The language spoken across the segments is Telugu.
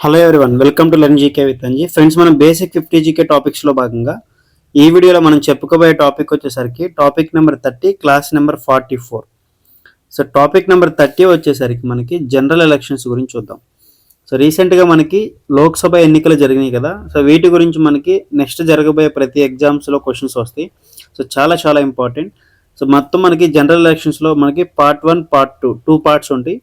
Hello everyone welcome to learn GK with Anji friends మనం బేసిక్ ఫిఫ్టీ జీకే టాపిక్స్లో భాగంగా ఈ వీడియోలో మనం చెప్పుకోబోయే టాపిక్ వచ్చేసరికి topic number thirty class number forty four so topic number thirty వచ్చేసరికి మనకి జనరల్ ఎలక్షన్స్ గురించి చూద్దాం. సో రీసెంట్గా మనకి లోక్సభ ఎన్నికలు జరిగినాయి కదా. సో వీటి గురించి మనకి నెక్స్ట్ జరగబోయే ప్రతి ఎగ్జామ్స్లో క్వశ్చన్స్ వస్తాయి. సో చాలా చాలా ఇంపార్టెంట్ సో మొత్తం మనకి జనరల్ ఎలక్షన్స్లో మనకి part one part two two parts ఉంటాయి.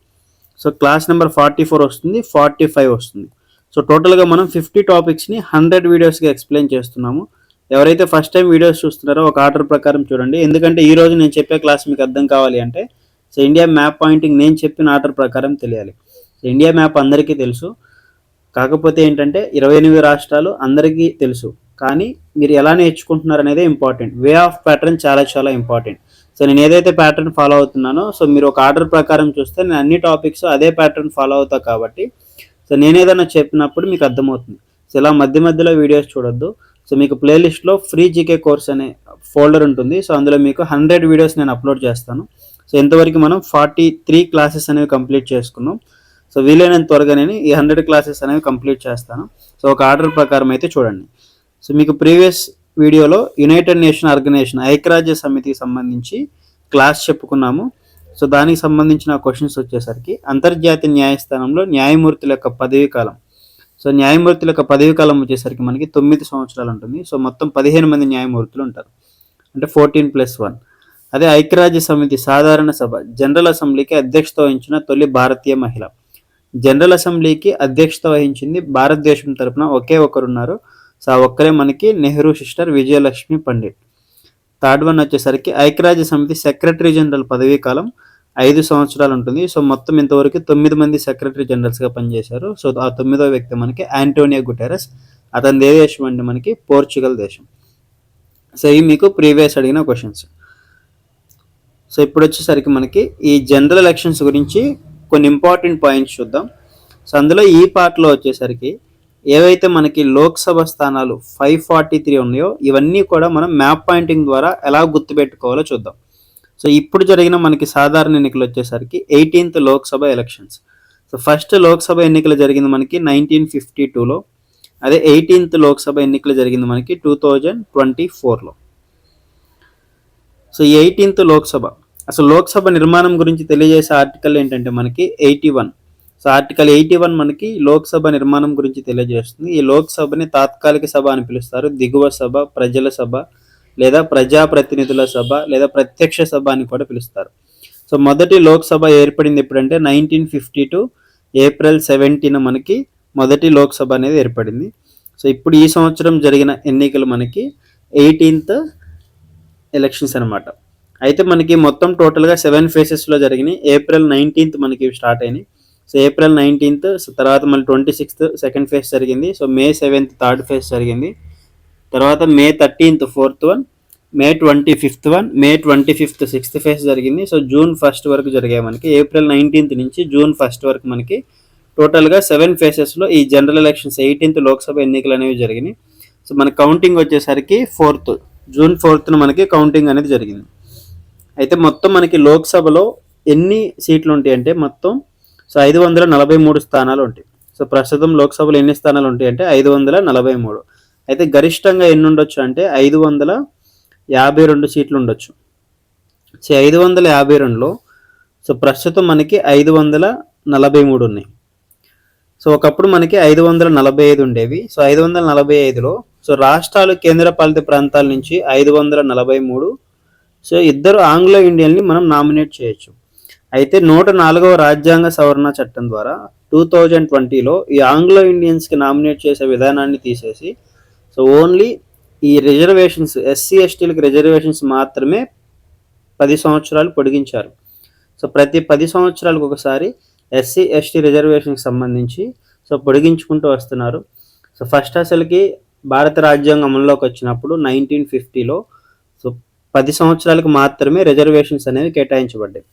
So class number forty four వస్తుంది ఫార్టీ ఫైవ్ వస్తుంది. సో టోటల్గా మనం ఫిఫ్టీ టాపిక్స్ని హండ్రెడ్ వీడియోస్గా ఎక్స్ప్లెయిన్ చేస్తున్నాము. ఎవరైతే ఫస్ట్ టైం వీడియోస్ చూస్తున్నారో ఒక ఆర్డర్ ప్రకారం చూడండి. ఎందుకంటే ఈ రోజు నేను చెప్పే క్లాస్ మీకు అర్థం కావాలి అంటే సో ఇండియా మ్యాప్ పాయింటింగ్ నేను చెప్పిన ఆర్డర్ ప్రకారం తెలియాలి. సో ఇండియా మ్యాప్ అందరికీ తెలుసు. కాకపోతే ఏంటంటే ఇరవై ఎనిమిది రాష్ట్రాలు అందరికీ తెలుసు. కానీ మీరు ఎలా నేర్చుకుంటున్నారు అనేది ఇంపార్టెంట్. వే ఆఫ్ ప్యాటర్న్ చాలా చాలా ఇంపార్టెంట్. సో నేను ఏదైతే ప్యాటర్న్ ఫాలో అవుతున్నానో సో మీరు ఒక ఆర్డర్ ప్రకారం చూస్తే నేను అన్ని టాపిక్స్ అదే ప్యాటర్న్ ఫాలో అవుతా కాబట్టి సో నేను ఏదైనా చెప్పినప్పుడు మీకు అర్థమవుతుంది. సో ఇలా మధ్య మధ్యలో వీడియోస్ చూడొద్దు. సో మీకు ప్లేలిస్ట్లో ఫ్రీ జీకే కోర్స్ అనే ఫోల్డర్ ఉంటుంది. సో అందులో మీకు హండ్రెడ్ వీడియోస్ నేను అప్లోడ్ చేస్తాను. సో ఇంతవరకు మనం ఫార్టీ త్రీ క్లాసెస్ అనేవి కంప్లీట్ చేసుకున్నాం. సో వీలైనంత త్వరగా నేను ఈ హండ్రెడ్ క్లాసెస్ అనేవి కంప్లీట్ చేస్తాను. సో ఒక ఆర్డర్ ప్రకారం అయితే చూడండి. సో మీకు ప్రీవియస్ వీడియోలో యునైటెడ్ నేషన్ ఆర్గనైజేషన్ ఐక్యరాజ్య సమితికి సంబంధించి క్లాస్ చెప్పుకున్నాము. సో దానికి సంబంధించిన క్వశ్చన్స్ వచ్చేసరికి అంతర్జాతీయ న్యాయస్థానంలో న్యాయమూర్తుల యొక్క పదవీ కాలం. సో న్యాయమూర్తుల యొక్క పదవీ కాలం వచ్చేసరికి మనకి తొమ్మిది సంవత్సరాలు ఉంటుంది. సో మొత్తం పదిహేను మంది న్యాయమూర్తులు ఉంటారు. అంటే ఫోర్టీన్ ప్లస్ వన్ అదే ఐక్యరాజ్య సమితి సాధారణ సభ జనరల్ అసెంబ్లీకి అధ్యక్షత వహించిన తొలి భారతీయ మహిళ. జనరల్ అసెంబ్లీకి అధ్యక్షత వహించింది భారతదేశం తరపున ఒకే ఒకరున్నారు. సో ఆ ఒక్కరే మనకి Nehru sister Vijayalakshmi Pandit. Third one వచ్చేసరికి ఐక్యరాజ్య సమితి సెక్రటరీ జనరల్ పదవీ కాలం ఐదు సంవత్సరాలు ఉంటుంది. సో మొత్తం ఇంతవరకు తొమ్మిది మంది సెక్రటరీ జనరల్స్గా పనిచేశారు. సో ఆ తొమ్మిదో వ్యక్తి మనకి ఆంటోనియో గుటెరస్. అతని ఏ దేశం అండి మనకి పోర్చుగల్ దేశం. సో ఇవి మీకు ప్రీవియస్ అడిగిన క్వశ్చన్స్. సో ఇప్పుడు వచ్చేసరికి మనకి ఈ జనరల్ ఎలక్షన్స్ గురించి కొన్ని ఇంపార్టెంట్ పాయింట్స్ చూద్దాం. సో అందులో ఈ పార్ట్లో వచ్చేసరికి ఏవైతే మనకి లోక్సభ స్థానాలు ఫైవ్ ఫార్టీ త్రీ ఉన్నాయో ఇవన్నీ కూడా మనం మ్యాప్ పాయింటింగ్ ద్వారా ఎలా గుర్తుపెట్టుకోవాలో చూద్దాం. సో ఇప్పుడు జరిగిన మనకి సాధారణ ఎన్నికలు వచ్చేసరికి eighteenth Lok Sabha elections so first Lok Sabha ఎన్నికలు జరిగింది మనకి నైన్టీన్ ఫిఫ్టీ టూలో అదే ఎయిటీన్త్ లోక్సభ ఎన్నికలు జరిగింది మనకి టూ థౌజండ్ ట్వంటీ ఫోర్లో సో ఎయిటీన్త్ లోక్సభ అసలు లోక్సభ నిర్మాణం గురించి తెలియజేసే ఆర్టికల్ ఏంటంటే మనకి eighty one so article eighty one మనకి లోక్సభ నిర్మాణం గురించి తెలియజేస్తుంది. ఈ లోక్సభని తాత్కాలిక సభ అని పిలుస్తారు. దిగువ సభ ప్రజల సభ లేదా ప్రజాప్రతినిధుల సభ లేదా ప్రత్యక్ష సభ అని కూడా పిలుస్తారు. సో మొదటి లోక్సభ ఏర్పడింది ఎప్పుడంటే nineteen fifty two April seventeen మనకి మొదటి లోక్సభ అనేది ఏర్పడింది. సో ఇప్పుడు ఈ సంవత్సరం జరిగిన ఎన్నికలు మనకి ఎయిటీన్త్ ఎలక్షన్స్ అనమాట అయితే మనకి మొత్తం టోటల్గా సెవెన్ ఫేసెస్లో జరిగినాయి. ఏప్రిల్ నైన్టీన్త్ మనకి స్టార్ట్ అయినాయి. సో ఏప్రిల్ నైన్టీన్త్ తర్వాత మళ్ళీ ట్వంటీ సిక్స్త్ సెకండ్ ఫేజ్ జరిగింది. So May seventh third phase జరిగింది. తర్వాత May thirteenth fourth one May twenty fifth one May twenty fifth sixth phase జరిగింది. సో జూన్ ఫస్ట్ వరకు జరిగాయి మనకి. ఏప్రిల్ నైన్టీన్త్ నుంచి జూన్ ఫస్ట్ వరకు మనకి టోటల్గా సెవెన్ ఫేసెస్లో ఈ జనరల్ ఎలక్షన్స్ ఎయిటీన్త్ లోక్సభ ఎన్నికలు అనేవి జరిగినాయి. సో మన కౌంటింగ్ వచ్చేసరికి ఫోర్త్ జూన్ ఫోర్త్న మనకి కౌంటింగ్ అనేది జరిగింది. అయితే మొత్తం మనకి లోక్సభలో ఎన్ని సీట్లు ఉంటాయి అంటే మొత్తం సో ఐదు వందల నలభై మూడు స్థానాలు ఉంటాయి సో ప్రస్తుతం లోక్సభలో ఎన్ని స్థానాలు ఉంటాయి అంటే ఐదు వందల నలభై మూడు. అయితే గరిష్టంగా ఎన్ని ఉండొచ్చు అంటే ఐదు వందల యాభై రెండు సీట్లు ఉండొచ్చు సో ఐదు వందల యాభై రెండులో సో ప్రస్తుతం మనకి ఐదు వందల నలభై మూడు ఉన్నాయి. సో ఒకప్పుడు మనకి ఐదు వందల నలభై ఐదు ఉండేవి. సో ఐదు వందల నలభై ఐదులో సో రాష్ట్రాలు కేంద్రపాలిత ప్రాంతాల నుంచి ఐదు వందల నలభై మూడు. సో ఇద్దరు ఆంగ్లో ఇండియన్ని మనం నామినేట్ చేయొచ్చు. అయితే నూట నాలుగవ రాజ్యాంగ సవరణ చట్టం ద్వారా టూ థౌజండ్ ట్వంటీలో ఈ ఆంగ్లో ఇండియన్స్కి నామినేట్ చేసే విధానాన్ని తీసేసి సో ఓన్లీ ఈ రిజర్వేషన్స్ ఎస్సీ ఎస్టీలకు రిజర్వేషన్స్ మాత్రమే పది సంవత్సరాలు పొడిగించారు. సో ప్రతి పది సంవత్సరాలకు ఒకసారి ఎస్సీ ఎస్టీ రిజర్వేషన్కి సంబంధించి సో పొడిగించుకుంటూ వస్తున్నారు. సో ఫస్ట్ అసలుకి భారత రాజ్యాంగం అమల్లోకి వచ్చినప్పుడు నైన్టీన్ ఫిఫ్టీలో సో పది సంవత్సరాలకు మాత్రమే రిజర్వేషన్స్ అనేవి కేటాయించబడ్డాయి.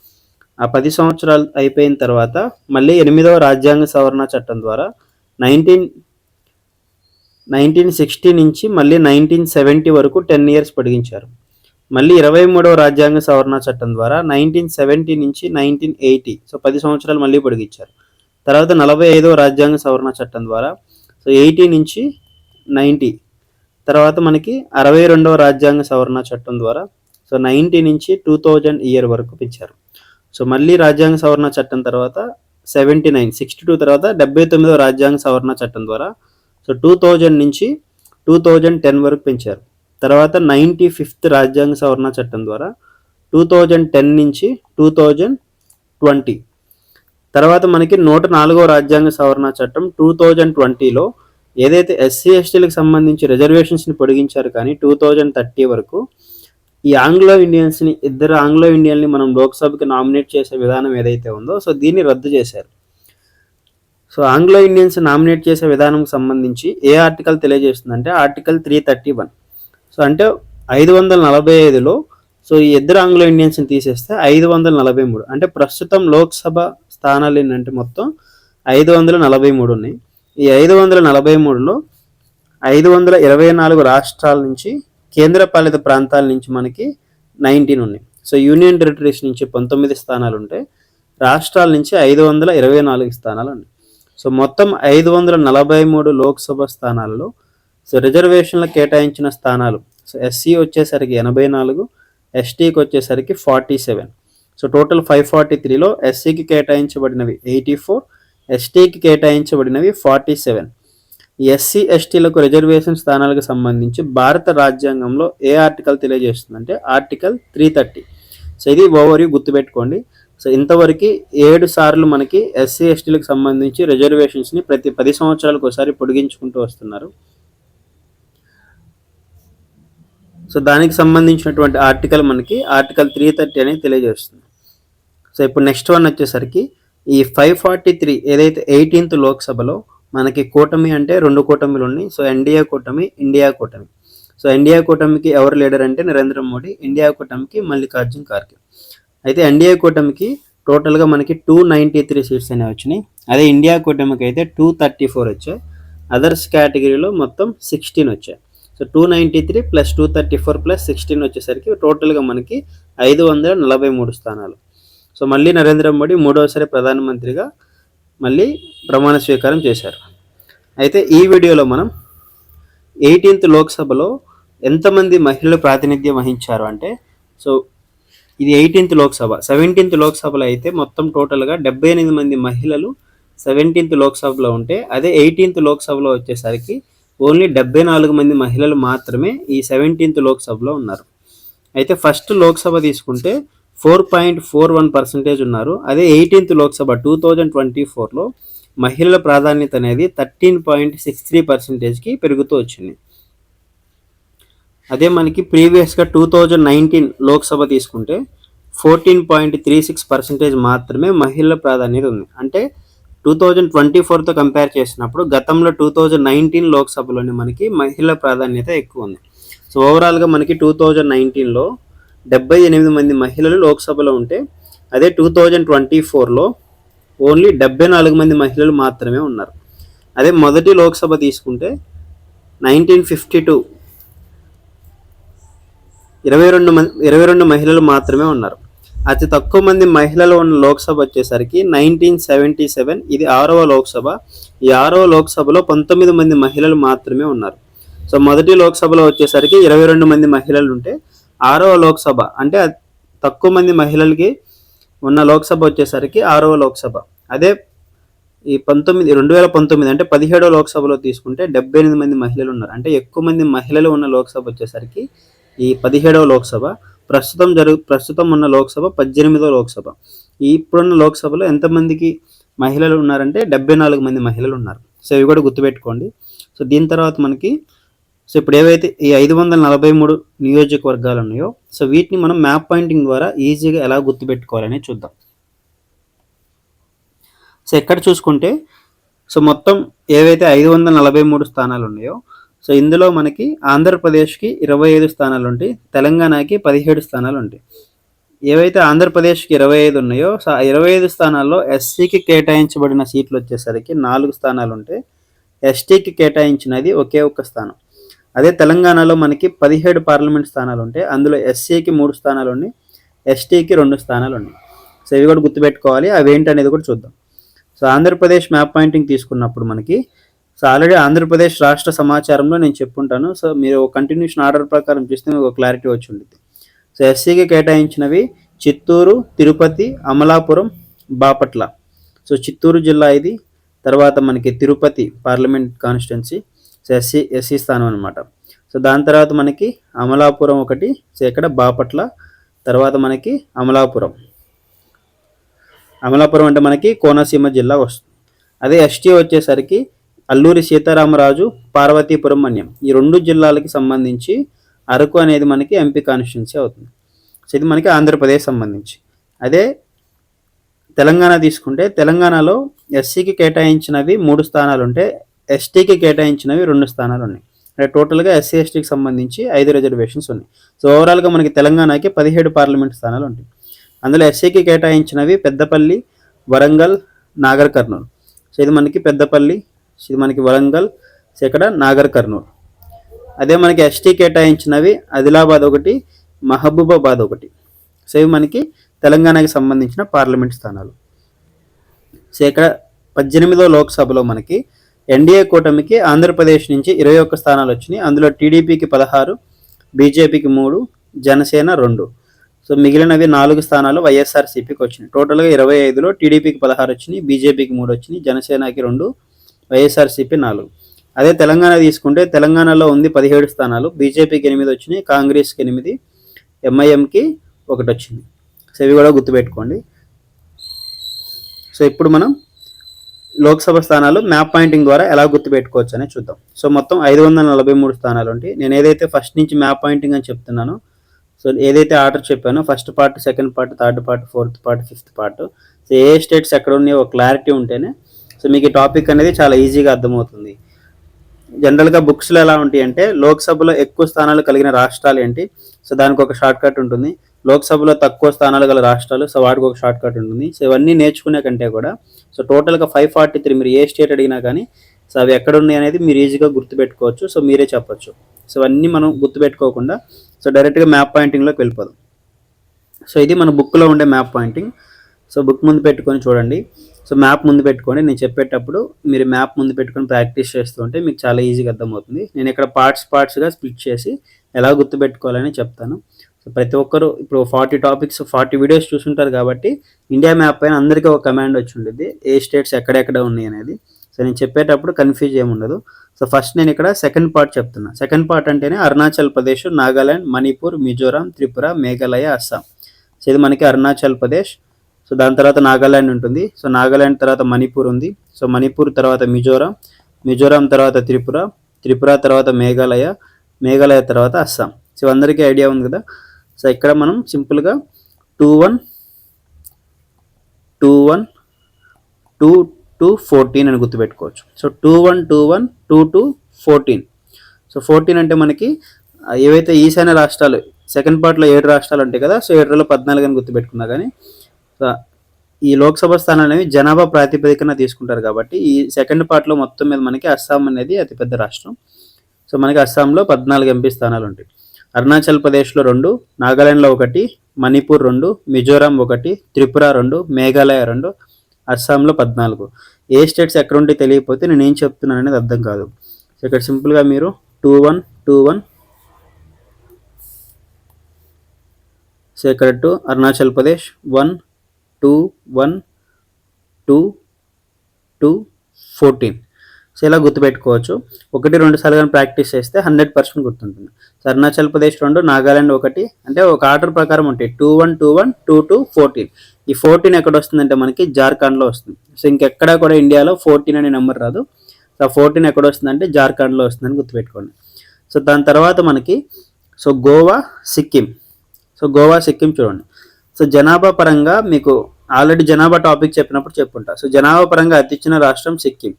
ఆ పది సంవత్సరాలు అయిపోయిన తర్వాత మళ్ళీ ఎనిమిదవ రాజ్యాంగ సవరణ చట్టం ద్వారా నైన్టీన్ నైన్టీన్ సిక్స్టీ నుంచి మళ్ళీ నైన్టీన్ సెవెంటీ వరకు టెన్ ఇయర్స్ పొడిగించారు. మళ్ళీ ఇరవై మూడవ రాజ్యాంగ సవరణ చట్టం ద్వారా నైన్టీన్ సెవెంటీ నుంచి నైన్టీన్ ఎయిటీ సో పది సంవత్సరాలు మళ్ళీ పొడిగించారు. తర్వాత నలభై ఐదవ రాజ్యాంగ సవరణ చట్టం ద్వారా సో ఎయిటీ నుంచి నైంటీ తర్వాత మనకి అరవై రెండవ రాజ్యాంగ సవరణ చట్టం ద్వారా సో నైంటీ నుంచి టూ థౌజండ్ ఇయర్ వరకు పెంచారు. సో మళ్ళీ రాజ్యాంగ సవరణ చట్టం తర్వాత సెవెంటీ నైన్ సిక్స్టీ టూ తర్వాత డెబ్బై తొమ్మిదో రాజ్యాంగ సవరణ చట్టం ద్వారా సో టూ థౌజండ్ నుంచి టూ థౌజండ్ టెన్ వరకు పెంచారు. తర్వాత నైంటీ ఫిఫ్త్ రాజ్యాంగ సవరణ చట్టం ద్వారా టూ థౌజండ్ టెన్ నుంచి టూ థౌజండ్ ట్వంటీ తర్వాత మనకి నూట నాలుగో రాజ్యాంగ సవరణ చట్టం టూ థౌజండ్ ట్వంటీలో ఏదైతే ఎస్సీ ఎస్టీలకు సంబంధించి రిజర్వేషన్స్ని పొడిగించారు కానీ టూ థౌజండ్ థర్టీ వరకు ఈ ఆంగ్లో ఇండియన్స్ని ఇద్దరు ఆంగ్లో ఇండియన్ని మనం లోక్సభకి నామినేట్ చేసే విధానం ఏదైతే ఉందో సో దీన్ని రద్దు చేశారు. సో ఆంగ్లో ఇండియన్స్ నామినేట్ చేసే విధానంకి సంబంధించి ఏ article తెలియజేస్తుందంటే article three thirty one. So అంటే ఐదు వందల నలభై ఐదులో సో ఈ ఇద్దరు ఆంగ్లో ఇండియన్స్ని తీసేస్తే ఐదు వందల నలభై మూడు. అంటే ప్రస్తుతం లోక్సభ స్థానాలు ఏంటంటే మొత్తం ఐదు వందల నలభై మూడు ఉన్నాయి. ఈ ఐదు వందల నలభై మూడులో ఐదు వందల ఇరవై నాలుగు రాష్ట్రాల నుంచి కేంద్రపాలిత ప్రాంతాల నుంచి మనకి నైన్టీన్ ఉన్నాయి. సో యూనియన్ టెరిటరీస్ నుంచి పంతొమ్మిది స్థానాలు ఉంటాయి రాష్ట్రాల నుంచి ఐదు వందల ఇరవై నాలుగు స్థానాలు ఉన్నాయి. సో మొత్తం ఐదు వందల నలభై మూడు లోక్సభ స్థానాల్లో సో రిజర్వేషన్లు కేటాయించిన స్థానాలు సో ఎస్సీ వచ్చేసరికి ఎనభై నాలుగు ఎస్టీకి వచ్చేసరికి forty seven so total five forty త్రీలో ఎస్సీకి కేటాయించబడినవి ఎయిటీ ఫోర్ ఎస్టీకి కేటాయించబడినవి ఫార్టీ సెవెన్ ఎస్సీ ఎస్టీలకు రిజర్వేషన్ స్థానాలకు సంబంధించి భారత రాజ్యాంగంలో ఏ ఆర్టికల్ తెలియజేస్తుందంటే ఆర్టికల్ త్రీ థర్టీ. సో ఇది ఓవర్ గుర్తుపెట్టుకోండి. సో ఇంతవరకు ఏడు సార్లు మనకి ఎస్సీ ఎస్టీలకు సంబంధించి రిజర్వేషన్స్ని ప్రతి పది సంవత్సరాలకు ఒకసారి పొడిగించుకుంటూ వస్తున్నారు. సో దానికి సంబంధించినటువంటి ఆర్టికల్ మనకి ఆర్టికల్ త్రీ థర్టీ అనేది తెలియజేస్తుంది. సో ఇప్పుడు నెక్స్ట్ వన్ వచ్చేసరికి ఈ ఫైవ్ ఫార్టీ త్రీ ఏదైతే ఎయిటీన్త్ లోక్సభలో మనకి కూటమి అంటే రెండు కూటమిలు ఉన్నాయి. సో ఎన్డీఏ కూటమి ఇండియా కూటమి. సో ఎన్డీఏ కూటమికి ఎవరు లీడర్ అంటే నరేంద్ర మోడీ ఇండియా కూటమికి మల్లికార్జున్ ఖార్గే. అయితే ఎన్డీఏ కూటమికి టోటల్గా మనకి టూ నైంటీ త్రీ సీట్స్ అనేవి వచ్చినాయి. అదే ఇండియా కూటమికి అయితే టూ థర్టీ ఫోర్ వచ్చాయి అదర్స్ కేటగిరీలో మొత్తం సిక్స్టీన్ వచ్చాయి. So two ninety three plus two thirty four plus sixteen వచ్చేసరికి టోటల్గా మనకి ఐదు వందల నలభై మూడు స్థానాలు. సో మళ్ళీ నరేంద్ర మోడీ మూడవసారి ప్రధానమంత్రిగా మళ్ళీ ప్రమాణ స్వీకారం చేశారు. అయితే ఈ వీడియోలో మనం ఎయిటీన్త్ లోక్సభలో ఎంతమంది మహిళలు ప్రాతినిధ్యం వహించారు అంటే సో ఇది ఎయిటీన్త్ లోక్సభ సెవెంటీన్త్ లోక్సభలో అయితే మొత్తం టోటల్గా డెబ్బై ఎనిమిది మంది మహిళలు సెవెంటీన్త్ లోక్సభలో ఉంటే అదే ఎయిటీన్త్ లోక్సభలో వచ్చేసరికి ఓన్లీ డెబ్బై నాలుగు మంది మహిళలు మాత్రమే ఈ సెవెంటీన్త్ లోక్సభలో ఉన్నారు. అయితే ఫస్ట్ లోక్సభ తీసుకుంటే four point four one percentage ఉన్నారు. అదే eighteenth Lok Sabha two thousand twenty ఫోర్లో మహిళల ప్రాధాన్యత అనేది థర్టీన్ పాయింట్ సిక్స్ త్రీ పర్సెంటేజ్కి పెరుగుతూ వచ్చింది. అదే మనకి ప్రీవియస్గా టూ థౌజండ్ నైన్టీన్ లోక్సభ తీసుకుంటే fourteen point three six percentage మాత్రమే మహిళల ప్రాధాన్యత ఉంది. అంటే టూ థౌజండ్ ట్వంటీ ఫోర్తో కంపేర్ చేసినప్పుడు గతంలో టూ థౌజండ్ నైన్టీన్ లోక్సభలోనే మనకి మహిళల ప్రాధాన్యత ఎక్కువ ఉంది. సో ఓవరాల్గా మనకి టూ థౌజండ్ నైన్టీన్లో డెబ్బై ఎనిమిది మంది మహిళలు లోక్సభలో ఉంటే అదే టూ థౌజండ్ ట్వంటీ ఫోర్లో ఓన్లీ డెబ్బై నాలుగు మంది మహిళలు మాత్రమే ఉన్నారు. అదే మొదటి లోక్సభ తీసుకుంటే నైన్టీన్ ఫిఫ్టీ టూ ఇరవై రెండు మంది ఇరవై రెండు మహిళలు మాత్రమే ఉన్నారు. అతి తక్కువ మంది మహిళలు ఉన్న లోక్సభ వచ్చేసరికి నైన్టీన్ సెవెంటీ సెవెన్ ఇది ఆరవ లోక్సభ. ఈ ఆరవ లోక్సభలో పంతొమ్మిది మంది మహిళలు మాత్రమే ఉన్నారు. సో మొదటి లోక్సభలో వచ్చేసరికి ఇరవై రెండు మంది మహిళలు ఉంటే ఆరవ లోక్సభ. అంటే తక్కువ మంది మహిళలకి ఉన్న లోక్సభ వచ్చేసరికి ఆరవ లోక్సభ. అదే ఈ పంతొమ్మిది రెండు వేల పంతొమ్మిది అంటే పదిహేడవ లోక్సభలో తీసుకుంటే డెబ్బై ఎనిమిది మంది మహిళలు ఉన్నారు. అంటే ఎక్కువ మంది మహిళలు ఉన్న లోక్సభ వచ్చేసరికి ఈ పదిహేడవ లోక్సభ. ప్రస్తుతం జరుగు ప్రస్తుతం ఉన్న లోక్సభ పద్దెనిమిదవ లోక్సభ. ఇప్పుడున్న లోక్సభలో ఎంతమందికి మహిళలు ఉన్నారంటే డెబ్బై నాలుగు మంది మహిళలు ఉన్నారు. సో ఇవి కూడా గుర్తుపెట్టుకోండి. సో దీని తర్వాత మనకి సో ఇప్పుడు ఏవైతే ఈ ఐదు వందల నలభై మూడు నియోజకవర్గాలు ఉన్నాయో సో వీటిని మనం మ్యాప్ పాయింటింగ్ ద్వారా ఈజీగా ఎలా గుర్తుపెట్టుకోవాలని చూద్దాం. సో ఎక్కడ చూసుకుంటే సో మొత్తం ఏవైతే ఐదు వందల నలభై మూడు స్థానాలు ఉన్నాయో సో ఇందులో మనకి ఆంధ్రప్రదేశ్కి ఇరవై ఐదు స్థానాలు ఉంటాయి తెలంగాణకి పదిహేడు స్థానాలు ఉంటాయి. ఏవైతే ఆంధ్రప్రదేశ్కి ఇరవై ఐదు ఉన్నాయో సో ఇరవై ఐదు స్థానాల్లో ఎస్సీకి కేటాయించబడిన సీట్లు వచ్చేసరికి నాలుగు స్థానాలు ఉంటాయి. ఎస్టీకి కేటాయించినది ఒకే ఒక్క స్థానం. అదే తెలంగాణలో మనకి పదిహేడు పార్లమెంట్ స్థానాలు ఉంటాయి అందులో ఎస్సీకి మూడు స్థానాలు ఉన్నాయి ఎస్టీకి రెండు స్థానాలు ఉన్నాయి సో ఇవి కూడా గుర్తుపెట్టుకోవాలి. అవి ఏంటి అనేది కూడా చూద్దాం. సో ఆంధ్రప్రదేశ్ మ్యాప్ పాయింటింగ్ తీసుకున్నప్పుడు మనకి సో ఆల్రెడీ ఆంధ్రప్రదేశ్ రాష్ట్ర సమాచారంలో నేను చెప్పుంటాను. సో మీరు కంటిన్యూషన్ ఆర్డర్ ప్రకారం చూస్తే మీకు క్లారిటీ వచ్చి ఉంటుంది సో ఎస్సీకి కేటాయించినవి చిత్తూరు తిరుపతి అమలాపురం బాపట్ల. సో చిత్తూరు జిల్లా ఇది. తర్వాత మనకి Tirupati parliament constituency. So SC SC స్థానం అనమాట సో దాని తర్వాత మనకి అమలాపురం ఒకటి సో ఇక్కడ బాపట్ల. తర్వాత మనకి అమలాపురం. అమలాపురం అంటే మనకి కోనసీమ జిల్లా వస్తుంది అదే ఎస్టీ వచ్చేసరికి అల్లూరి సీతారామరాజు పార్వతీపురం మన్యం ఈ రెండు జిల్లాలకి సంబంధించి అరకు అనేది మనకి ఎంపీ కాన్స్టిట్యున్సీ అవుతుంది. సో ఇది మనకి ఆంధ్రప్రదేశ్ సంబంధించి. అదే తెలంగాణ తీసుకుంటే తెలంగాణలో ఎస్సీకి కేటాయించినవి మూడు స్థానాలు ఉంటే ఎస్టీకి కేటాయించినవి రెండు స్థానాలు ఉన్నాయి అంటే టోటల్గా ఎస్సీ ఎస్టీకి సంబంధించి ఐదు రిజర్వేషన్స్ ఉన్నాయి. సో ఓవరాల్గా మనకి తెలంగాణకి పదిహేడు పార్లమెంట్ స్థానాలు ఉంటాయి. అందులో ఎస్సీకి కేటాయించినవి పెద్దపల్లి వరంగల్ నాగర్ కర్నూలు. సో ఇది మనకి పెద్దపల్లి ఇది మనకి వరంగల్ సో ఇక్కడ నాగర్ కర్నూలు. అదే మనకి ఎస్టీ కేటాయించినవి ఆదిలాబాద్ ఒకటి మహబూబాబాద్ ఒకటి. సో ఇవి మనకి తెలంగాణకి సంబంధించిన పార్లమెంట్ స్థానాలు. సో ఇక్కడ పద్దెనిమిదో లోక్సభలో మనకి ఎన్డీఏ కూటమికి ఆంధ్రప్రదేశ్ నుంచి ఇరవై ఒక్క స్థానాలు వచ్చినాయి. అందులో టీడీపీకి పదహారు బీజేపీకి మూడు జనసేన రెండు. సో మిగిలినవి నాలుగు స్థానాలు వైఎస్ఆర్సీపీకి వచ్చినాయి. టోటల్గా ఇరవై ఐదులో టీడీపీకి పదహారు వచ్చినాయి బీజేపీకి మూడు వచ్చినాయి జనసేనకి రెండు వైఎస్ఆర్సీపీ నాలుగు. అదే తెలంగాణ తీసుకుంటే తెలంగాణలో ఉంది పదిహేడు స్థానాలు బీజేపీకి ఎనిమిది వచ్చినాయి కాంగ్రెస్కి ఎనిమిది ఎంఐఎంకి ఒకటి వచ్చింది. సో ఇవి కూడా గుర్తుపెట్టుకోండి. సో ఇప్పుడు మనం లోక్సభ స్థానాలు మ్యాప్ పాయింటింగ్ ద్వారా ఎలా గుర్తుపెట్టుకోవచ్చు అనేది చూద్దాం. సో మొత్తం ఐదు వందల నలభై మూడు స్థానాలు ఉంటాయి. నేను ఏదైతే ఫస్ట్ నుంచి మ్యాప్ పాయింటింగ్ అని చెప్తున్నానో సో ఏదైతే ఆర్డర్ చెప్పానో first part second part third part fourth part fifth part so ఏ స్టేట్స్ ఎక్కడ ఉన్నాయో ఒక క్లారిటీ ఉంటేనే సో మీకు ఈ టాపిక్ అనేది చాలా ఈజీగా అర్థమవుతుంది. జనరల్గా బుక్స్లో ఎలా ఉంటాయి అంటే లోక్సభలో ఎక్కువ స్థానాలు కలిగిన రాష్ట్రాలు ఏంటి? సో దానికి ఒక షార్ట్ కట్ ఉంటుంది. లోక్సభలో తక్కువ స్థానాలు గల రాష్ట్రాలు సో వాటికి ఒక షార్ట్ కట్ ఉంటుంది. సో ఇవన్నీ నేర్చుకునే కంటే కూడా సో టోటల్గా ఫైవ్ ఫార్టీ త్రీ మీరు ఏ స్టేట్ అడిగినా కానీ సో అవి ఎక్కడ ఉన్నాయి అనేది మీరు ఈజీగా గుర్తుపెట్టుకోవచ్చు. సో మీరే చెప్పొచ్చు. సో అన్నీ మనం గుర్తుపెట్టుకోకుండా సో డైరెక్ట్గా మ్యాప్ పాయింటింగ్లోకి వెళ్ళిపోదాం. సో ఇది మన బుక్లో ఉండే మ్యాప్ పాయింటింగ్ సో బుక్ ముందు పెట్టుకొని చూడండి. సో మ్యాప్ ముందు పెట్టుకొని నేను చెప్పేటప్పుడు మీరు మ్యాప్ ముందు పెట్టుకొని ప్రాక్టీస్ చేస్తుంటే మీకు చాలా ఈజీగా అర్థమవుతుంది. నేను ఇక్కడ పార్ట్స్ పార్ట్స్గా స్ప్లిట్ చేసి ఎలా గుర్తుపెట్టుకోవాలని చెప్తాను. సో ప్రతి ఒక్కరు ఇప్పుడు ఫార్టీ టాపిక్స్ ఫార్టీ వీడియోస్ చూసుంటారు కాబట్టి ఇండియా మ్యాప్ పైన అందరికీ ఒక కమాండ్ వచ్చి ఉంటుంది ఏ స్టేట్స్ ఎక్కడెక్కడ ఉన్నాయి అనేది. సో నేను చెప్పేటప్పుడు కన్ఫ్యూజ్ ఏముండదు సో ఫస్ట్ నేను ఇక్కడ సెకండ్ పార్ట్ చెప్తున్నా. సెకండ్ పార్ట్ అంటేనే అరుణాచల్ ప్రదేశ్ నాగాలాండ్ మణిపూర్ మిజోరాం త్రిపుర మేఘాలయ అస్సాం. సో ఇది మనకి అరుణాచల్ ప్రదేశ్. సో దాని తర్వాత నాగాల్యాండ్ ఉంటుంది. సో నాగాలాండ్ తర్వాత మణిపూర్ ఉంది. సో మణిపూర్ తర్వాత మిజోరాం మిజోరాం తర్వాత త్రిపుర త్రిపుర తర్వాత మేఘాలయ మేఘాలయ తర్వాత అస్సాం. సో అందరికీ ఐడియా ఉంది కదా. సో ఇక్కడ మనం సింపుల్గా two one two one two two fourteen అని గుర్తుపెట్టుకోవచ్చు. So two one two one two two fourteen so fourteen అంటే మనకి ఏవైతే ఈశాన్య రాష్ట్రాలు సెకండ్ పార్ట్లో ఏడు రాష్ట్రాలు ఉంటాయి కదా సో ఏడులో పద్నాలుగు అని గుర్తుపెట్టుకున్నా కానీ సో ఈ లోక్సభ స్థానాలు అనేవి జనాభా ప్రాతిపదికన తీసుకుంటారు కాబట్టి ఈ సెకండ్ పార్ట్లో మొత్తం మీద మనకి అస్సాం అనేది అతిపెద్ద రాష్ట్రం. సో మనకి అస్సాంలో పద్నాలుగు ఎంపీ స్థానాలు ఉంటాయి. అరుణాచల్ ప్రదేశ్లో రెండు నాగాలాండ్లో ఒకటి మణిపూర్ రెండు మిజోరాం ఒకటి త్రిపుర రెండు మేఘాలయ రెండు అస్సాంలో పద్నాలుగు. ఏ స్టేట్స్ ఎక్కడ ఉంటే తెలియకపోతే నేను ఏం చెప్తున్నాను అనేది అర్థం కాదు. సో ఇక్కడ సింపుల్గా మీరు two one two one. So ఇక్కడ two Arunachal Pradesh one two one two two fourteen. ఇలా గుర్తుపెట్టుకోవచ్చు? ఒకటి రెండు సార్లు కానీ ప్రాక్టీస్ చేస్తే హండ్రెడ్ పర్సెంట్ గుర్తుంటుంది. అరుణాచల్ ప్రదేశ్ రెండు నాగాలాండ్ ఒకటి అంటే ఒక ఆర్డర్ ప్రకారం ఉంటాయి. Two one two one two two fourteen. ఈ ఫోర్టీన్ ఎక్కడ వస్తుందంటే మనకి జార్ఖండ్లో వస్తుంది. సో ఇంకెక్కడా కూడా ఇండియాలో ఫోర్టీన్ అనే నెంబర్ రాదు. సో ఫోర్టీన్ ఎక్కడ వస్తుందంటే జార్ఖండ్లో వస్తుందని గుర్తుపెట్టుకోండి. సో దాని తర్వాత మనకి సో గోవా సిక్కిం. సో గోవా సిక్కిం చూడండి. సో జనాభా పరంగా మీకు ఆల్రెడీ జనాభా టాపిక్ చెప్పినప్పుడు చెప్పుంటా. సో జనాభా పరంగా అతిచ్చిన రాష్ట్రం సిక్కిం.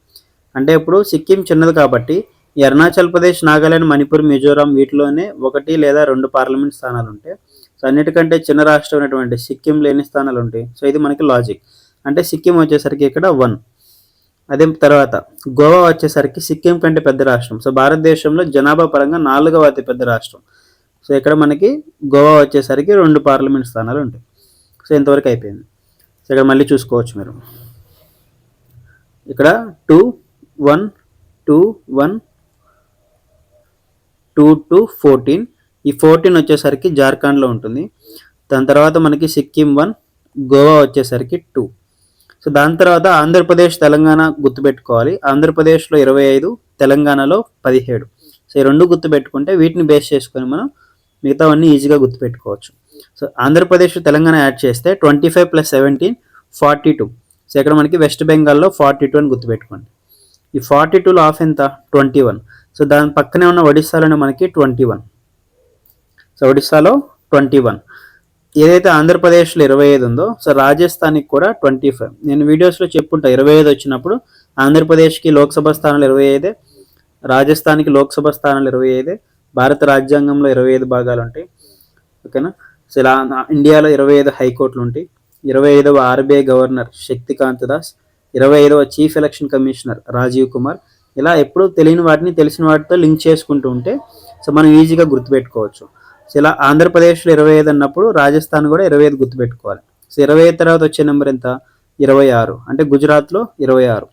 అంటే ఇప్పుడు సిక్కిం చిన్నది కాబట్టి ఈ అరుణాచల్ ప్రదేశ్ నాగాలాండ్ మణిపూర్ మిజోరాం వీటిలోనే ఒకటి లేదా రెండు పార్లమెంట్ స్థానాలు ఉంటాయి సో అన్నిటికంటే చిన్న రాష్ట్రం అయినటువంటి సిక్కిం లేని స్థానాలు ఉంటాయి సో ఇది మనకి లాజిక్ అంటే సిక్కిం వచ్చేసరికి ఇక్కడ వన్ అదే తర్వాత గోవా వచ్చేసరికి సిక్కిం కంటే పెద్ద రాష్ట్రం. సో భారతదేశంలో జనాభా పరంగా నాలుగవ అతిపెద్ద రాష్ట్రం. సో ఇక్కడ మనకి గోవా వచ్చేసరికి రెండు పార్లమెంట్ స్థానాలు ఉంటాయి. సో ఇంతవరకు అయిపోయింది. సో ఇక్కడ మళ్ళీ చూసుకోవచ్చు మీరు. ఇక్కడ two one two one two two fourteen. ఈ ఫోర్టీన్ వచ్చేసరికి జార్ఖండ్లో ఉంటుంది. దాని తర్వాత మనకి సిక్కిం వన్ గోవా వచ్చేసరికి టూ. సో దాని తర్వాత ఆంధ్రప్రదేశ్ తెలంగాణ గుర్తుపెట్టుకోవాలి. ఆంధ్రప్రదేశ్లో ఇరవై ఐదు తెలంగాణలో పదిహేడు. సో ఈ రెండు గుర్తుపెట్టుకుంటే వీటిని బేస్ చేసుకొని మనం మిగతావన్నీ ఈజీగా గుర్తుపెట్టుకోవచ్చు. సో ఆంధ్రప్రదేశ్ తెలంగాణ యాడ్ చేస్తే twenty five plus seventeen forty two. So ఇక్కడ మనకి వెస్ట్ బెంగాల్లో ఫార్టీ టూ అని గుర్తుపెట్టుకోండి. ఈ ఫార్టీ టూలో హాఫ్ ఎంత? Twenty one. సో దాని పక్కనే ఉన్న ఒడిస్సాలోనే మనకి ట్వంటీ వన్. సో ఒడిస్సాలో ట్వంటీ వన్. ఏదైతే ఆంధ్రప్రదేశ్లో ఇరవై ఐదు ఉందో సో రాజస్థాన్కి కూడా ట్వంటీ ఫైవ్. నేను వీడియోస్లో చెప్పుంటా ఇరవై ఐదు వచ్చినప్పుడు ఆంధ్రప్రదేశ్కి లోక్సభ స్థానాలు ఇరవై ఐదే రాజస్థాన్కి లోక్సభ స్థానాలు ఇరవై ఐదే భారత రాజ్యాంగంలో ఇరవై ఐదు భాగాలు ఉంటాయి. ఓకేనా? సో ఇలా ఇండియాలో ఇరవై ఐదు హైకోర్టులు ఉంటాయి. ఇరవై ఐదవ ఆర్బీఐ గవర్నర్ శక్తికాంత్ దాస్ ఇరవై ఐదవ chief election commissioner Rajiv Kumar. ఇలా ఎప్పుడూ తెలియని వాటిని తెలిసిన వాటితో లింక్ చేసుకుంటూ ఉంటే సో మనం ఈజీగా గుర్తుపెట్టుకోవచ్చు. సో ఇలా ఆంధ్రప్రదేశ్లో ఇరవై ఐదు అన్నప్పుడు రాజస్థాన్ కూడా ఇరవై ఐదు గుర్తుపెట్టుకోవాలి. సో ఇరవై ఐదు తర్వాత వచ్చే నెంబర్ ఎంత? ఇరవై ఆరు అంటే గుజరాత్లో ఇరవై ఆరు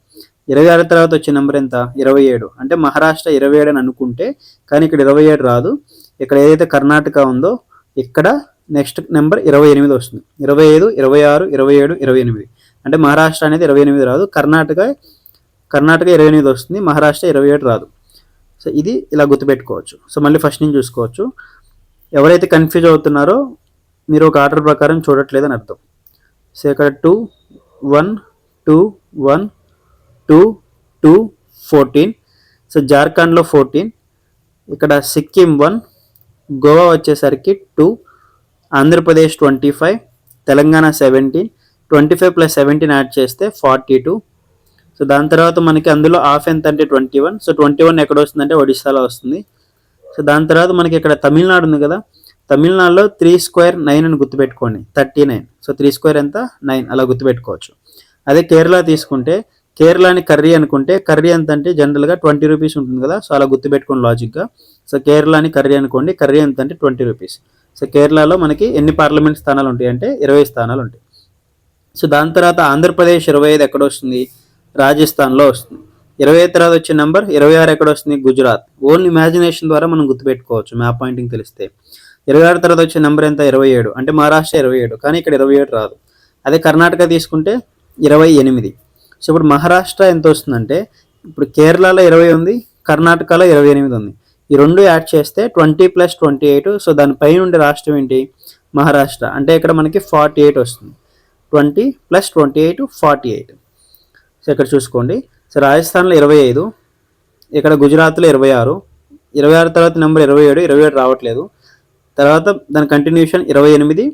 ఇరవై ఆరు తర్వాత వచ్చే నెంబర్ ఎంత? ఇరవై ఏడు అంటే మహారాష్ట్ర ఇరవై ఏడు అని అనుకుంటే కానీ ఇక్కడ ఇరవై ఏడు రాదు. ఇక్కడ ఏదైతే కర్ణాటక ఉందో ఇక్కడ నెక్స్ట్ నెంబర్ ఇరవై ఎనిమిది వస్తుంది. ఇరవై ఐదు ఇరవై ఆరు ఇరవై ఏడు ఇరవై ఎనిమిది. అంటే మహారాష్ట్ర అనేది ఇరవై ఎనిమిది రాదు కర్ణాటక కర్ణాటక ఇరవై ఎనిమిది వస్తుంది మహారాష్ట్ర ఇరవై ఏడు రాదు. సో ఇది ఇలా గుర్తుపెట్టుకోవచ్చు. సో మళ్ళీ ఫస్ట్ నుంచి చూసుకోవచ్చు. ఎవరైతే కన్ఫ్యూజ్ అవుతున్నారో మీరు ఒక ఆర్డర్ ప్రకారం చూడట్లేదని అర్థం. సో ఇక్కడ two one two one two two fourteen so జార్ఖండ్లో ఫోర్టీన్ ఇక్కడ సిక్కిం వన్ గోవా వచ్చేసరికి two Andhra Pradesh twenty five Telangana seventeen twenty five plus seventeen add చేస్తే ఫార్టీ టూ సో దాని తర్వాత మనకి అందులో హాఫ్ ఎంత అంటే twenty one so twenty one ఎక్కడ వస్తుందంటే ఒడిస్సాలో వస్తుంది. సో దాని తర్వాత మనకి ఇక్కడ తమిళనాడు ఉంది కదా. తమిళనాడులో త్రీ స్క్వేర్ నైన్ అని గుర్తుపెట్టుకోండి. Thirty nine so three square ఎంత? నైన్ అలా గుర్తుపెట్టుకోవచ్చు. అదే కేరళ తీసుకుంటే కేరళని కర్రీ అనుకుంటే కర్రీ ఎంత అంటే జనరల్గా ట్వంటీ రూపీస్ ఉంటుంది కదా. సో అలా గుర్తుపెట్టుకోండి లాజిక్గా సో కేరళని కర్రీ అనుకోండి కర్రీ ఎంత అంటే ట్వంటీ రూపీస్ సో కేరళలో మనకి ఎన్ని పార్లమెంట్ స్థానాలు ఉంటాయి అంటే ఇరవై స్థానాలు ఉంటాయి. సో దాని తర్వాత ఆంధ్రప్రదేశ్ ఇరవై ఐదు ఎక్కడ వస్తుంది? రాజస్థాన్లో వస్తుంది. ఇరవై ఐదు తర్వాత వచ్చే నెంబర్ ఇరవై ఆరు ఎక్కడ వస్తుంది? గుజరాత్. ఓన్లీ ఇమాజినేషన్ ద్వారా మనం గుర్తుపెట్టుకోవచ్చు మ్యాప్ పాయింటింగ్ తెలిస్తే. ఇరవై ఆరు తర్వాత వచ్చే నెంబర్ ఎంత? ఇరవై ఏడు. అంటే మహారాష్ట్ర ఇరవై ఏడు కానీ ఇక్కడ ఇరవై ఏడు రాదు. అదే కర్ణాటక తీసుకుంటే ఇరవై ఎనిమిది. సో ఇప్పుడు మహారాష్ట్ర ఎంత వస్తుందంటే ఇప్పుడు కేరళలో ఇరవై ఉంది కర్ణాటకలో ఇరవై ఎనిమిది ఉంది. ఈ రెండు యాడ్ చేస్తే twenty plus twenty eight. So దాని పైన ఉండే రాష్ట్రం ఏంటి? మహారాష్ట్ర. అంటే ఇక్కడ మనకి ఫార్టీ ఎయిట్ వస్తుంది. Twenty plus twenty eight forty eight. So ఇక్కడ చూసుకోండి. సో రాజస్థాన్లో ఇరవై ఐదు ఇక్కడ గుజరాత్లో ఇరవై ఆరు ఇరవై ఆరు తర్వాత నెంబర్ ఇరవై ఏడు ఇరవై ఏడు రావట్లేదు. తర్వాత దాని కంటిన్యూషన్ ఇరవై ఎనిమిది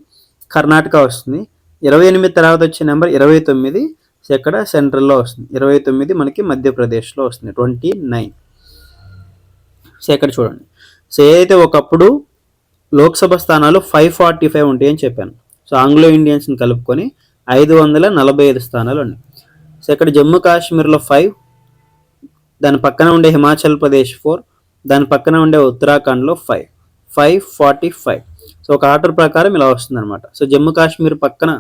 కర్ణాటక వస్తుంది. ఇరవై ఎనిమిది తర్వాత వచ్చే నెంబర్ ఇరవై తొమ్మిది సో ఇక్కడ సెంట్రల్లో వస్తుంది. ఇరవై తొమ్మిది మనకి మధ్యప్రదేశ్లో వస్తుంది ట్వంటీ నైన్. సో ఇక్కడ చూడండి. సో ఏదైతే ఒకప్పుడు లోక్సభ స్థానాలు ఫైవ్ ఫార్టీ ఫైవ్ ఉంటాయని చెప్పాను. సో ఆంగ్లో ఇండియన్స్ని కలుపుకొని ఐదు వందల నలభై ఐదు స్థానాలు ఉన్నాయి సో ఇక్కడ జమ్మూ కాశ్మీర్లో ఫైవ్ దాని పక్కన ఉండే హిమాచల్ ప్రదేశ్ ఫోర్ దాని పక్కన ఉండే ఉత్తరాఖండ్లో five five forty five so ఒక ఆర్డర్ ప్రకారం ఇలా వస్తుంది అనమాట సో జమ్మూ కాశ్మీర్ పక్కన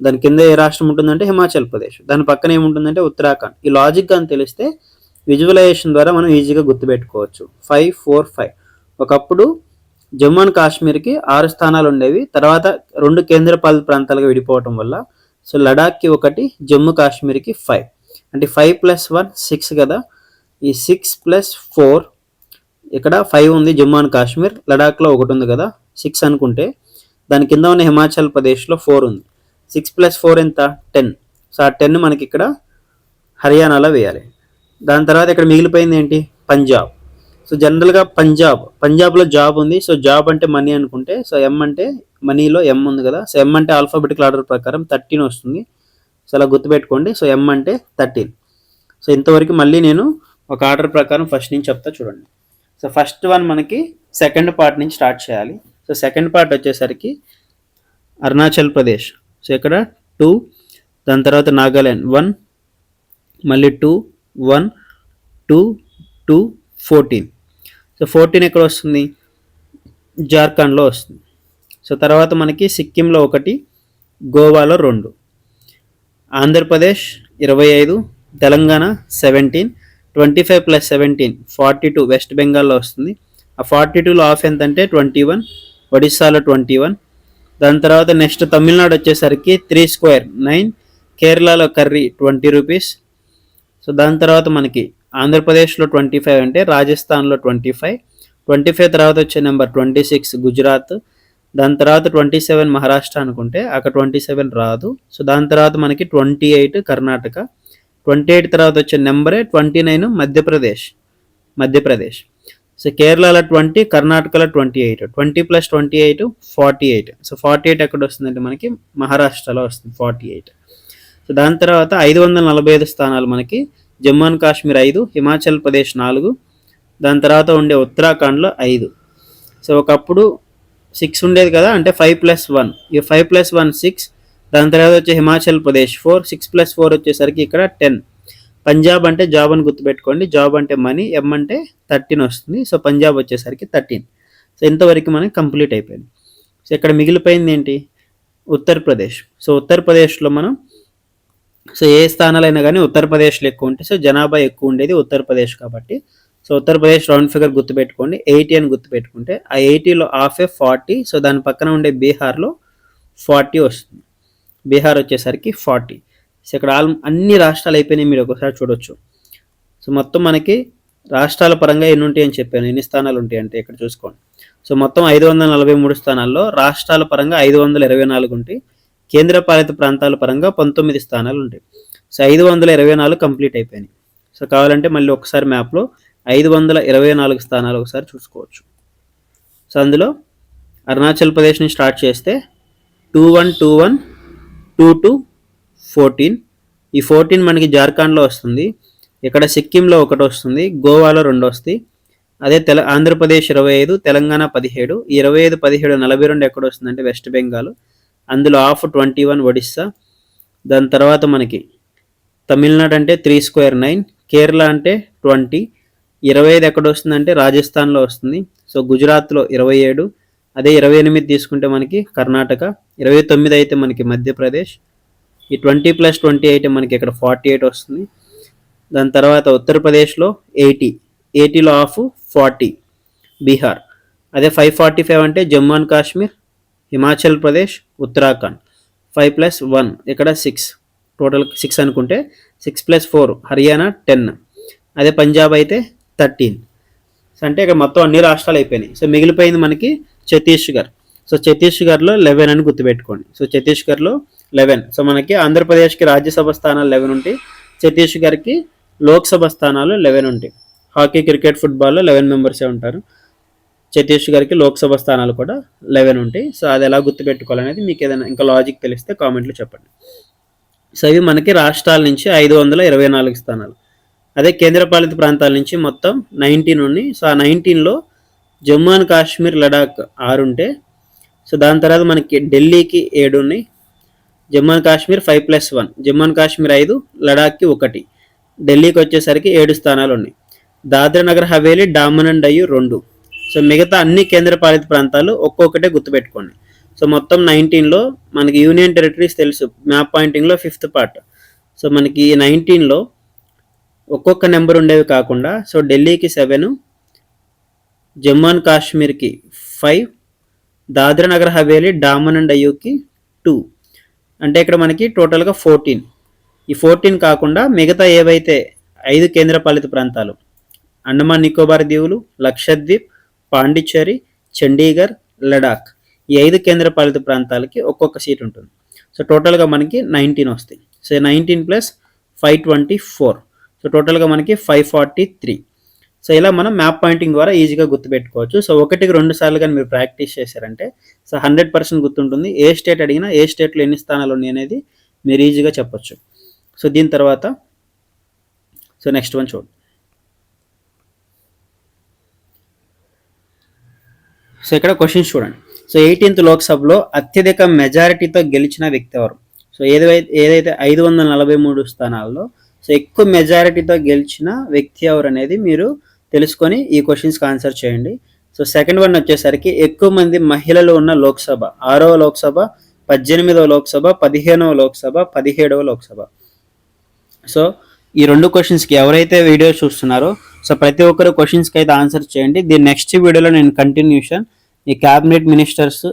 దాని కింద ఏ రాష్ట్రం ఉంటుందంటే హిమాచల్ ప్రదేశ్. దాని పక్కన ఏముంటుందంటే ఉత్తరాఖండ్. ఈ లాజిక్ అని తెలిస్తే విజువలైజేషన్ ద్వారా మనం ఈజీగా గుర్తుపెట్టుకోవచ్చు. ఫైవ్ ఫోర్ ఫైవ్ ఒకప్పుడు జమ్మూ అండ్ కాశ్మీర్కి ఆరు స్థానాలు ఉండేవి తర్వాత రెండు కేంద్రపాలిత ప్రాంతాలుగా విడిపోవటం వల్ల సో లడాక్కి ఒకటి జమ్మూ కాశ్మీర్కి ఫైవ్. అంటే ఫైవ్ ప్లస్ వన్ సిక్స్ కదా. ఈ సిక్స్ ప్లస్ ఫోర్ ఇక్కడ ఫైవ్ ఉంది జమ్మూ అండ్ కాశ్మీర్. లడాక్లో ఒకటి ఉంది కదా సిక్స్ అనుకుంటే. దాని కింద ఉన్న హిమాచల్ ప్రదేశ్లో ఫోర్ ఉంది. సిక్స్ ప్లస్ ఫోర్ ఎంత? టెన్. సో ఆ టెన్ మనకి ఇక్కడ హర్యానాలో వేయాలి. దాని తర్వాత ఇక్కడ మిగిలిపోయింది ఏంటి? పంజాబ్. సో జనరల్గా పంజాబ్ పంజాబ్లో జాబ్ ఉంది. సో జాబ్ అంటే మనీ అనుకుంటే సో ఎం అంటే మనీలో ఎం ఉంది కదా. సో ఎం అంటే ఆల్ఫాబెటికల్ ఆర్డర్ ప్రకారం థర్టీన్ వస్తుంది. సో అలా గుర్తుపెట్టుకోండి. సో ఎం అంటే థర్టీన్ సో ఇంతవరకు మళ్ళీ నేను ఒక ఆర్డర్ ప్రకారం ఫస్ట్ నుంచి చెప్తా చూడండి. సో ఫస్ట్ వన్ మనకి సెకండ్ పార్ట్ నుంచి స్టార్ట్ చేయాలి. సో సెకండ్ పార్ట్ వచ్చేసరికి అరుణాచల్ ప్రదేశ్ సో ఇక్కడ టూ దాని తర్వాత నాగాల్యాండ్ వన్ మళ్ళీ two one two two fourteen so fourteen ఎక్కడ వస్తుంది? జార్ఖండ్లో వస్తుంది. సో తర్వాత మనకి సిక్కింలో ఒకటి గోవాలో రెండు. ఆంధ్రప్రదేశ్ ఇరవై ఐదు Telangana seventeen twenty five plus seventeen forty two west బెంగాల్లో వస్తుంది. ఆ ఫార్టీ టూలో ఆఫ్ ఎంత అంటే ట్వంటీ వన్ ఒడిస్సాలో ట్వంటీ వన్. దాని తర్వాత నెక్స్ట్ తమిళనాడు వచ్చేసరికి త్రీ స్క్వేర్ నైన్. కేరళలో కర్రీ ట్వంటీ రూపీస్. సో దాని తర్వాత మనకి ఆంధ్రప్రదేశ్లో ట్వంటీ ఫైవ్ అంటే రాజస్థాన్లో ట్వంటీ ఫైవ్. ట్వంటీ ఫైవ్ తర్వాత వచ్చే నెంబర్ ట్వంటీ సిక్స్ గుజరాత్. దాని తర్వాత ట్వంటీ సెవెన్ మహారాష్ట్ర అనుకుంటే అక్కడ ట్వంటీ సెవెన్ రాదు. సో దాని తర్వాత మనకి twenty eight Karnataka. Twenty eight తర్వాత వచ్చే నెంబరే twenty nine Madhya Pradesh. Madhya Pradesh. So కేరళలో ట్వంటీ కర్ణాటకలో twenty eight. Twenty plus twenty eight forty eight. So forty eight ఎక్కడ వస్తుందంటే మనకి మహారాష్ట్రలో వస్తుంది ఫార్టీ ఎయిట్. సో దాని తర్వాత ఐదు వందల నలభై ఐదు స్థానాలు మనకి జమ్మూ అండ్ కాశ్మీర్ ఐదు హిమాచల్ ప్రదేశ్ నాలుగు దాని తర్వాత ఉండే ఉత్తరాఖండ్లో ఐదు. సో ఒకప్పుడు సిక్స్ ఉండేది కదా అంటే ఫైవ్ ప్లస్ వన్ ఈ ఫైవ్ ప్లస్ వన్ సిక్స్ దాని తర్వాత వచ్చే Himachal Pradesh four six plus four వచ్చేసరికి ఇక్కడ టెన్ పంజాబ్ అంటే జాబ్ అని గుర్తుపెట్టుకోండి. జాబ్ అంటే మనీ ఎం అంటే థర్టీన్ వస్తుంది. సో పంజాబ్ వచ్చేసరికి థర్టీన్ సో ఇంతవరకు మనకి కంప్లీట్ అయిపోయింది. సో ఇక్కడ మిగిలిపోయింది ఏంటి? ఉత్తరప్రదేశ్. సో ఉత్తరప్రదేశ్లో మనం సో ఏ స్థానాలైనా కానీ ఉత్తరప్రదేశ్లో ఎక్కువ ఉంటే సో జనాభా ఎక్కువ ఉండేది ఉత్తరప్రదేశ్ కాబట్టి. సో ఉత్తరప్రదేశ్ రౌండ్ ఫిగర్ గుర్తుపెట్టుకోండి ఎయిటీ అని గుర్తుపెట్టుకుంటే ఆ ఎయిటీలో హాఫ్ ఏ ఫార్టీ సో దాని పక్కన ఉండే బీహార్లో ఫార్టీ వస్తుంది. బీహార్ వచ్చేసరికి ఫార్టీ. సో ఇక్కడ ఆల్ అన్ని రాష్ట్రాలు అయిపోయినాయి మీరు ఒకసారి చూడొచ్చు. సో మొత్తం మనకి రాష్ట్రాల పరంగా ఎన్ని ఉంటాయి అని చెప్పాను ఎన్ని స్థానాలు ఉంటాయి అంటే ఇక్కడ చూసుకోండి. సో మొత్తం ఐదు వందల నలభై మూడు స్థానాల్లో రాష్ట్రాల పరంగా ఐదు వందల ఇరవై నాలుగు ఉంటాయి. కేంద్రపాలిత ప్రాంతాల పరంగా పంతొమ్మిది స్థానాలు ఉంటాయి సో ఐదు వందల ఇరవై నాలుగు కంప్లీట్ అయిపోయినాయి. సో కావాలంటే మళ్ళీ ఒకసారి మ్యాప్లో ఐదు వందల ఇరవై నాలుగు స్థానాలు ఒకసారి చూసుకోవచ్చు. సో అందులో అరుణాచల్ ప్రదేశ్ని స్టార్ట్ చేస్తే two one two one two two fourteen. ఈ ఫోర్టీన్ మనకి జార్ఖండ్లో వస్తుంది. ఇక్కడ సిక్కింలో ఒకటి వస్తుంది. గోవాలో రెండు వస్తాయి. అదే తెల ఆంధ్రప్రదేశ్ ఇరవై ఐదు తెలంగాణ పదిహేడు. ఇరవై ఐదు పదిహేడు నలభై రెండు ఎక్కడ వస్తుందంటే వెస్ట్ బెంగాల్. అందులో ఆఫ్ ట్వంటీ వన్ ఒడిస్సా. దాని తర్వాత మనకి తమిళనాడు అంటే త్రీ స్క్వేర్ నైన్ కేరళ అంటే ట్వంటీ ఇరవై ఐదు ఎక్కడ వస్తుందంటే రాజస్థాన్లో వస్తుంది. సో గుజరాత్లో ఇరవై ఏడు అదే ఇరవై ఎనిమిది తీసుకుంటే మనకి కర్ణాటక ఇరవై తొమ్మిది అయితే మనకి మధ్యప్రదేశ్ ఈ ట్వంటీ ప్లస్ ట్వంటీ అయితే మనకి ఇక్కడ ఫార్టీ ఎయిట్ వస్తుంది. దాని తర్వాత ఉత్తరప్రదేశ్లో ఎయిటీ ఎయిటీలో ఆఫ్ ఫార్టీ బీహార్. అదే ఫైవ్ ఫార్టీ ఫైవ్ అంటే Jammu and Kashmir Himachal Pradesh Uttarakhand. Five plus one ఇక్కడ సిక్స్. టోటల్ సిక్స్ అనుకుంటే six plus four Haryana ten. అదే పంజాబ్ అయితే థర్టీన్. అంటే ఇక్కడ మొత్తం అన్ని రాష్ట్రాలు అయిపోయినాయి. సో మిగిలిపోయింది మనకి ఛత్తీస్గఢ్. సో ఛత్తీస్గఢ్లో లెవెన్ అని గుర్తుపెట్టుకోండి. సో ఛత్తీస్గఢ్లో లెవెన్. సో మనకి ఆంధ్రప్రదేశ్కి రాజ్యసభ స్థానాలు లెవెన్ ఉంటాయి. ఛత్తీస్గఢ్కి లోక్సభ స్థానాలు లెవెన్ ఉంటాయి. హాకీ క్రికెట్ ఫుట్బాల్లో లెవెన్ మెంబర్సే ఉంటారు. ఛత్తీస్గఢ్కి లోక్సభ స్థానాలు కూడా లెవెన్ ఉంటాయి. సో అది ఎలా గుర్తుపెట్టుకోవాలనేది మీకు ఏదైనా ఇంకా లాజిక్ తెలిస్తే కామెంట్లో చెప్పండి. సో ఇవి మనకి రాష్ట్రాల నుంచి ఐదు వందల ఇరవై నాలుగు స్థానాలు. అదే కేంద్రపాలిత ప్రాంతాల నుంచి మొత్తం నైన్టీన్ ఉన్నాయి. సో ఆ నైన్టీన్లో జమ్మూ అండ్ కాశ్మీర్ లడాక్ ఆరు ఉంటే సో దాని తర్వాత మనకి ఢిల్లీకి ఏడు ఉన్నాయి. Jammu and Kashmir five plus one Jammu and Kashmir ఐదు లడాక్కి ఒకటి. ఢిల్లీకి వచ్చేసరికి ఏడు స్థానాలు ఉన్నాయి. దాద్రా నగర్ హవేలీ డామన్ అండ్ డయ్యు రెండు. సో మిగతా అన్ని కేంద్రపాలిత ప్రాంతాలు ఒక్కొక్కటే గుర్తుపెట్టుకోండి. సో మొత్తం నైన్టీన్లో మనకి యూనియన్ టెరిటరీస్ తెలుసు. మ్యాప్ పాయింటింగ్లో ఫిఫ్త్ పార్ట్ సో మనకి ఈ నైన్టీన్లో ఒక్కొక్క నెంబర్ ఉండేవి కాకుండా సో ఢిల్లీకి సెవెన్ జమ్మూ అండ్ కాశ్మీర్కి ఫైవ్ దాద్రా నగర్ హవేలీ డామన్ అండ్ అయ్యూకి టూ అంటే ఇక్కడ మనకి టోటల్గా ఫోర్టీన్ ఈ ఫోర్టీన్ కాకుండా మిగతా ఏవైతే ఐదు కేంద్రపాలిత ప్రాంతాలు అండమాన్ నికోబార్ దీవులు లక్షద్వీప్ పాండిచ్చేరి చండీగఢ్ లడాక్ ఈ ఐదు కేంద్రపాలిత ప్రాంతాలకి ఒక్కొక్క సీట్ ఉంటుంది. సో టోటల్గా మనకి నైన్టీన్ వస్తాయి. So nineteen plus five twenty four. So టోటల్గా మనకి ఫైవ్ ఫార్టీ త్రీ. సో ఇలా మనం మ్యాప్ పాయింటింగ్ ద్వారా ఈజీగా గుర్తుపెట్టుకోవచ్చు. సో ఒకటికి రెండు సార్లు కానీ మీరు ప్రాక్టీస్ చేశారంటే సో హండ్రెడ్ పర్సెంట్ గుర్తుంటుంది. ఏ స్టేట్ అడిగినా ఏ స్టేట్లో ఎన్ని స్థానాలు ఉన్నాయి అనేది మీరు ఈజీగా చెప్పొచ్చు. సో దీని తర్వాత సో నెక్స్ట్ వన్ చూడండి సో ఇక్కడ క్వశ్చన్స్ చూడండి. సో ఎయిటీన్త్ లోక్సభలో అత్యధిక మెజారిటీతో గెలిచిన వ్యక్తి ఎవరు? సో ఏదైతే ఏదైతే ఐదు వందల నలభై మూడు స్థానాల్లో సో ఎక్కువ మెజారిటీతో గెలిచిన వ్యక్తి ఎవరు అనేది మీరు తెలుసుకొని ఈ క్వశ్చన్స్కి ఆన్సర్ చేయండి. సో సెకండ్ వన్ వచ్చేసరికి ఎక్కువ మంది మహిళలు ఉన్న లోక్సభ ఆరవ లోక్సభ పద్దెనిమిదవ లోక్సభ పదిహేనవ లోక్సభ పదిహేడవ లోక్సభ. సో ఈ రెండు క్వశ్చన్స్కి ఎవరైతే వీడియో చూస్తున్నారో సో ప్రతి ఒక్కరు క్వశ్చన్స్కి అయితే ఆన్సర్ చేయండి. దీని నెక్స్ట్ వీడియోలో నేను కంటిన్యూషన్ ఈ క్యాబినెట్ మినిస్టర్స్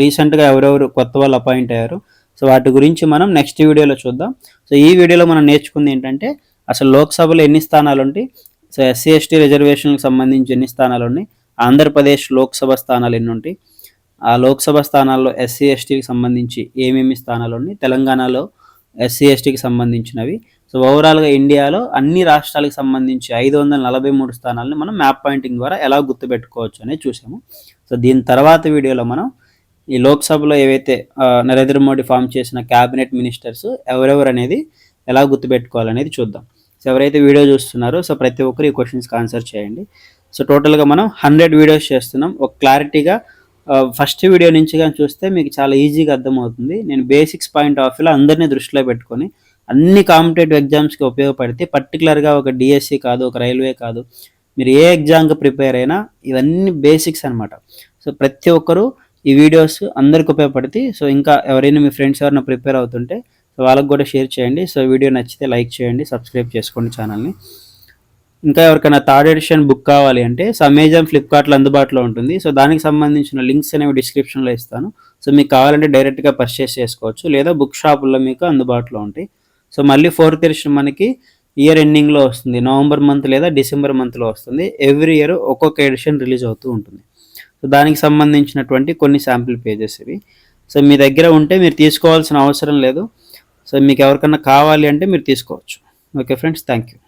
రీసెంట్గా ఎవరెవరు కొత్త వాళ్ళు అపాయింట్ అయ్యారు. సో వాటి గురించి మనం నెక్స్ట్ వీడియోలో చూద్దాం. సో ఈ వీడియోలో మనం నేర్చుకుంది ఏంటంటే అసలు లోక్సభలో ఎన్ని స్థానాలు ఉంటాయి? సో ఎస్సీ ఎస్టీ రిజర్వేషన్కి సంబంధించి ఎన్ని స్థానాలు ఉన్నాయి? ఆంధ్రప్రదేశ్ లోక్సభ స్థానాలు ఎన్ని ఉంటాయి? ఆ లోక్సభ స్థానాల్లో ఎస్సీ ఎస్టీకి సంబంధించి ఏమేమి స్థానాలు ఉన్నాయి? తెలంగాణలో ఎస్సీ ఎస్టీకి సంబంధించినవి. సో ఓవరాల్గా ఇండియాలో అన్ని రాష్ట్రాలకు సంబంధించి ఐదు వందల నలభై మూడు స్థానాలను మనం మ్యాప్ పాయింటింగ్ ద్వారా ఎలా గుర్తుపెట్టుకోవచ్చు అనేది చూసాము. సో దీని తర్వాత వీడియోలో మనం ఈ లోక్సభలో ఏవైతే నరేంద్ర మోడీ ఫామ్ చేసిన క్యాబినెట్ మినిస్టర్స్ ఎవరెవరు అనేది ఎలా గుర్తుపెట్టుకోవాలనేది చూద్దాం. సో ఎవరైతే వీడియో చూస్తున్నారో సో ప్రతి ఒక్కరు ఈ క్వశ్చన్స్కి ఆన్సర్ చేయండి. సో టోటల్గా మనం హండ్రెడ్ వీడియోస్ చేస్తున్నాం. ఒక క్లారిటీగా ఫస్ట్ వీడియో నుంచి కానీ చూస్తే మీకు చాలా ఈజీగా అర్థమవుతుంది. నేను బేసిక్స్ పాయింట్ ఆఫ్ వ్యూలో అందరినీ దృష్టిలో పెట్టుకొని అన్ని కాంపిటేటివ్ ఎగ్జామ్స్కి ఉపయోగపడితే పర్టికులర్గా ఒక డిఎస్సి కాదు ఒక రైల్వే కాదు మీరు ఏ ఎగ్జామ్కి ప్రిపేర్ అయినా ఇవన్నీ బేసిక్స్ అనమాట సో ప్రతి ఒక్కరూ ఈ వీడియోస్ అందరికి ఉపయోగపడితే సో ఇంకా ఎవరైనా మీ ఫ్రెండ్స్ ఎవరైనా ప్రిపేర్ అవుతుంటే సో వాళ్ళకి కూడా షేర్ చేయండి. సో వీడియో నచ్చితే లైక్ చేయండి సబ్స్క్రైబ్ చేసుకోండి ఛానల్ని. ఇంకా ఎవరికైనా థర్డ్ ఎడిషన్ బుక్ కావాలి అంటే సో అమెజాన్ ఫ్లిప్కార్ట్లో అందుబాటులో ఉంటుంది. సో దానికి సంబంధించిన లింక్స్ అనేవి డిస్క్రిప్షన్లో ఇస్తాను. సో మీకు కావాలంటే డైరెక్ట్గా పర్చేస్ చేసుకోవచ్చు. లేదా బుక్ షాపుల్లో మీకు అందుబాటులో ఉంటాయి. సో మళ్ళీ ఫోర్త్ ఎడిషన్ మనకి ఇయర్ ఎండింగ్లో వస్తుంది. నవంబర్ మంత్ లేదా డిసెంబర్ మంత్లో వస్తుంది. ఎవ్రీ ఇయర్ ఒక్కొక్క ఎడిషన్ రిలీజ్ అవుతూ ఉంటుంది. సో దానికి సంబంధించినటువంటి కొన్ని శాంపిల్ పేజెస్ ఇవి. సో మీ దగ్గర ఉంటే మీరు తీసుకోవాల్సిన అవసరం లేదు. సో మీకు ఎవరికన్నా కావాలి అంటే మీరు తీసుకోవచ్చు. Okay friends thank you